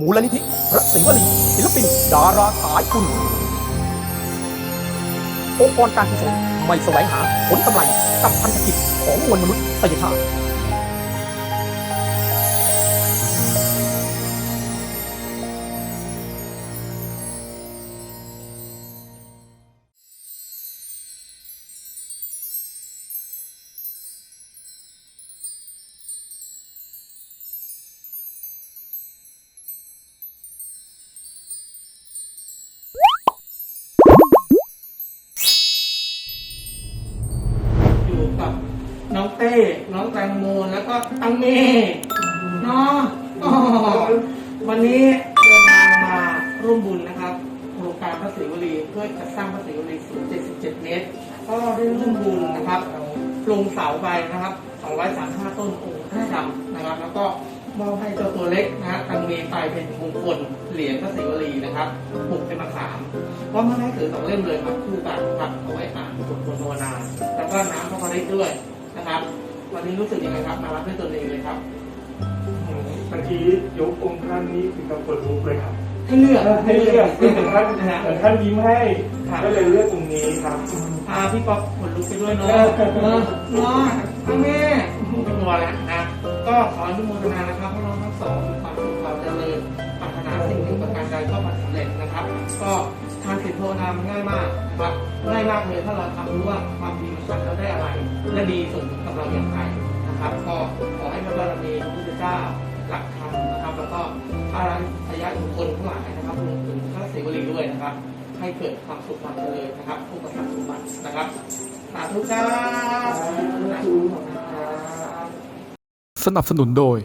มูลนิธิพระศิวลีศิลปิน ดาราสายคุณองค์กรการกุศลไม่แสวงหาผลกำไรกับพันธกิจของมวลมนุษยชาติ กับน้องเต้ น้องแตงโมแล้วก็ตังเมเนาะอ๋อวันนี้เดินทางมาร่วมบุญนะครับโครงการพระศรีวลีเพื่อจัดสร้างพระศรีวลีสูง77 เมตร ก็ได้ร่วมบุญนะครับลงเสาไปนะครับ235ต้นองค์พระดำนะครับ แล้วก็ มอบให้เจ้าตัวเล็กนะฮะตังเมไปเป็นมงคลเหรียญพระศรีวลีนะครับปลูกเป็นมะขามก็ไม่ได้ถือสองเล่มเลยครับคู่กันครับเอาไว้อ่านบทภาวนาแล้วก็น้ำพระพริตด้วยนะครับ วันนี้รู้สึกยังไงครับ มารับด้วยตัวเองเลยครับเมื่อกี้ยกองค์ท่านนี้ถึงกับเปิดรูปเลยครับให้เลือกให้เลือกคือเหมือนท่านนะฮะเหมือนท่านยิ้มให้ครับก็เลยเลือกตรงนี้ครับ พาพี่ป๊อปขนลุกไปด้วยเนาะเออเออเนาะพ่อแม่เป็นตัวแล้วนะ ก็ขออนุโมทนานะครับพวกเราทั้งสองมีความสุขความเจริญปรารถนาสิ่งหนึ่งประการใดก็มาสำเร็จนะครับ ก็ทานสินภาวนามันง่ายมากนะครับง่ายมากเลยถ้าเราทำรู้ว่าความดีมันทำแล้วได้อะไร และดีส่งผลกับเราอย่างไรนะครับ ก็ขอให้พระบารมีพระพุทธเจ้าหลักธรรมนะครับ แล้วก็พระอริยบุคคลทั้งหลายนะครับรวมถึงพระศิวลีด้วยนะครับ ให้เกิดความสุขความเจริญนะครับผู้ประสบสมบัติ นะครับสาธุครับสนับสนุนโดย